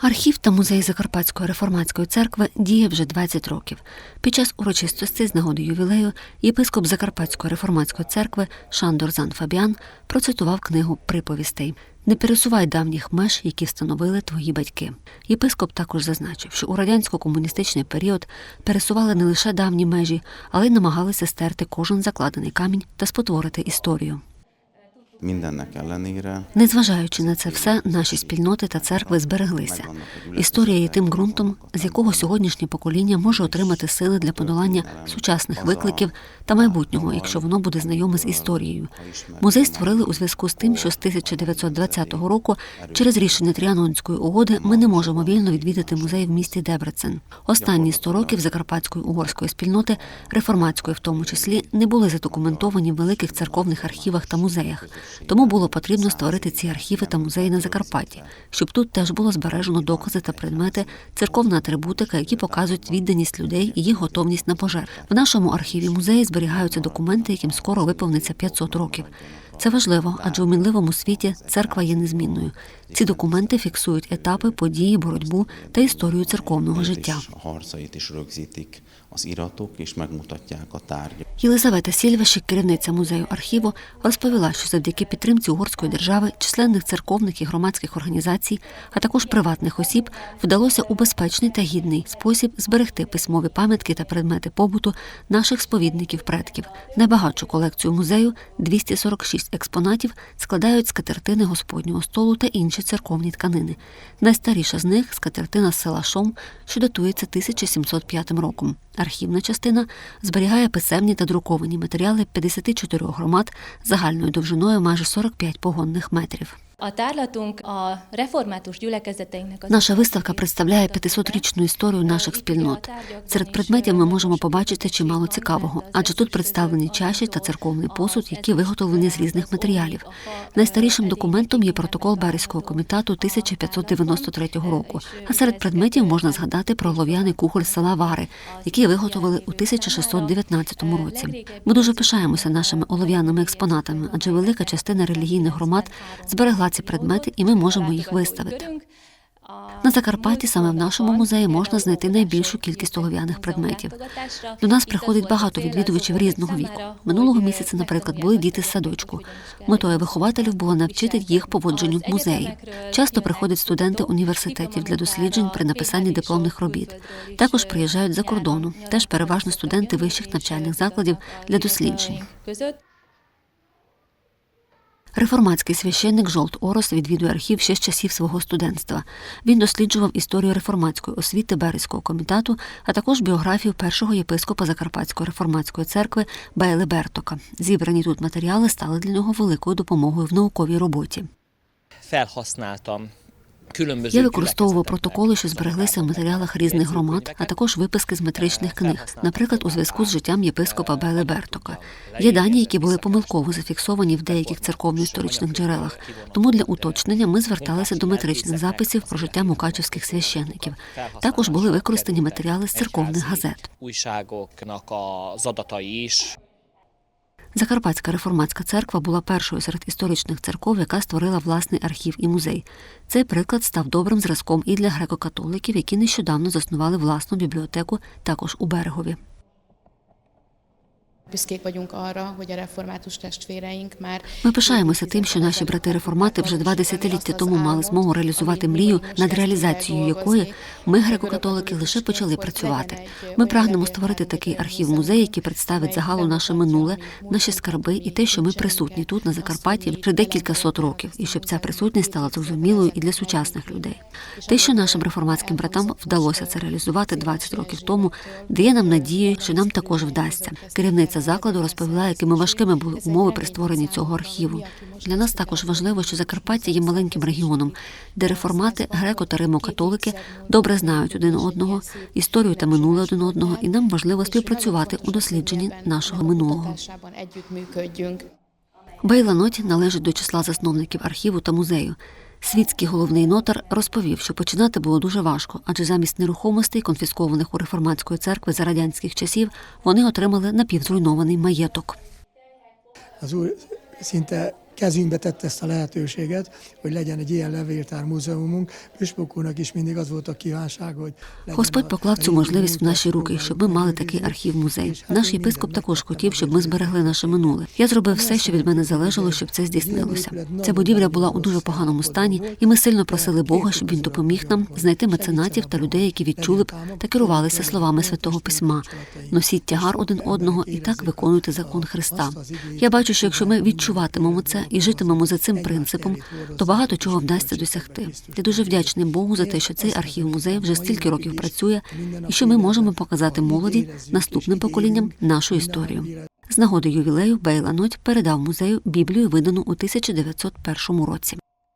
Архів та музей Закарпатської реформатської церкви діє вже 20 років. Під час урочистості з нагоди ювілею єпископ Закарпатської реформатської церкви Шандор Зан Фабіан процитував книгу приповістей. Не пересувай давніх меж, які встановили твої батьки. Єпископ також зазначив, що у радянсько-комуністичний період пересували не лише давні межі, але й намагалися стерти кожен закладений камінь та спотворити історію. Незважаючи на це все, наші спільноти та церкви збереглися. Історія є тим ґрунтом, з якого сьогоднішнє покоління може отримати сили для подолання сучасних викликів та майбутнього, якщо воно буде знайоме з історією. Музей створили у зв'язку з тим, що з 1920 року, через рішення Тріанонської угоди, ми не можемо вільно відвідати музей в місті Дебрецен. Останні 100 років закарпатської угорської спільноти, реформатської в тому числі, не були задокументовані в великих церковних архівах та музеях. Тому було потрібно створити ці архіви та музеї на Закарпатті, щоб тут теж було збережено докази та предмети, церковна атрибутика, які показують відданість людей і їх готовність на пожертв. В нашому архіві музеї зберігаються документи, яким скоро виповниться 500 років. Це важливо, адже у мінливому світі церква є незмінною. Ці документи фіксують етапи, події, боротьбу та історію церковного життя. Az iratok, és megmutatják a tárgyak. Єлизавета Сільвашик, керівниця музею архіву, розповіла, що завдяки підтримці угорської держави, численних церковних і громадських організацій, а також приватних осіб, вдалося у безпечний та гідний спосіб зберегти письмові пам'ятки та предмети побуту наших сповідників предків. Найбагатшу колекцію музею 246 експонатів складають скатертини Господнього столу та інші церковні тканини. Найстаріша з них скатертина з села Шом, що датується 1705 роком. Архівна частина зберігає писемні та друковані матеріали 54 громад загальною довжиною майже 45 погонних метрів. Наша виставка представляє 500-річну історію наших спільнот. Серед предметів ми можемо побачити чимало цікавого, адже тут представлені чаші та церковний посуд, які виготовлені з різних матеріалів. Найстарішим документом є протокол Березького комітету 1593 року. А серед предметів можна згадати про олов'яний кухоль села Вари, який виготовили у 1619 році. Ми дуже пишаємося нашими олов'яними експонатами, адже велика частина релігійних громад зберегла ці предмети, і ми можемо їх виставити. На Закарпатті саме в нашому музеї можна знайти найбільшу кількість олов'яних предметів. До нас приходить багато відвідувачів різного віку. Минулого місяця, наприклад, були діти з садочку. Метою вихователів було навчити їх поводженню в музеї. Часто приходять студенти університетів для досліджень при написанні дипломних робіт. Також приїжджають за кордону, теж переважно студенти вищих навчальних закладів для досліджень. Реформатський священник Жолт Орос відвідує архів ще з часів свого студентства. Він досліджував історію реформатської освіти Березького комітету, а також біографію першого єпископа Закарпатської реформатської церкви Бейли Бертока. Зібрані тут матеріали стали для нього великою допомогою в науковій роботі. különböző Я використовував протоколи, що збереглися в матеріалах різних громад, а також виписки з метричних книг, наприклад, у зв'язку з життям єпископа Беле Бертока. Є дані, які були помилково зафіксовані в деяких церковно-історичних джерелах. Тому для уточнення ми зверталися до метричних записів про життя мукачівських священників. Також були використані матеріали з церковних газет. újságoknak az adatai is. Закарпатська реформатська церква була першою серед історичних церков, яка створила власний архів і музей. Цей приклад став добрим зразком і для греко-католиків, які нещодавно заснували власну бібліотеку також у берегові. Büszkék vagyunk arra, hogy a református testvéreink már Ми пишаємося тим, що наші брати-реформати вже два десятиліття тому мали змогу реалізувати мрію, над реалізацією якої ми, греко-католики, лише почали працювати. Ми прагнемо створити такий архів-музей, який представить загалу наше минуле, наші скарби і те, що ми присутні тут на Закарпатті вже декілька сот років, і щоб ця присутність стала зрозумілою і для сучасних людей. Те, що нашим реформатським братам вдалося це реалізувати 20 років тому, дає нам надію, що нам також вдасться. Керівниця закладу розповіла, якими важкими були умови при створенні цього архіву. Для нас також важливо, що Закарпаття є маленьким регіоном, де реформати, греко та римо-католики добре знають один одного, історію та минуле один одного, і нам важливо співпрацювати у дослідженні нашого минулого. kutatásában együttműködjünk. Бейла Ноті належить до числа засновників архіву та музею. Світський головний нотар розповів, що починати було дуже важко, адже замість нерухомостей, конфіскованих у реформатської церкви за радянських часів, вони отримали напівзруйнований маєток. Kezünkbe tette ezt a lehetőséget, hogy legyen egy ilyen levéltár múzeumunk. Püspök úrnak is mindig az volt a kívánság, hogy Господь поклав цю можливість в наші руки, щоб ми мали такий архів музей. Наш єпископ також хотів, щоб ми зберегли наше минуле. Я зробив все, що від мене залежало, щоб це здійснилося. Ця будівля була у дуже поганому стані, і ми сильно просили Бога, щоб він допоміг нам знайти меценатів та людей, які відчули б та керувалися словами святого письма. Носіть тягар один одного і так виконуйте закон Христа. Я бачу, що якщо ми відчуватимемо це і житимемо за цим принципом, то багато чого вдасться досягти. Я дуже вдячний Богу за те, що цей архів музею вже стільки років працює, і що ми можемо показати молоді наступним поколінням нашу історію. З нагоди ювілею Бейла Ноть передав музею Біблію, видану у 1901 році.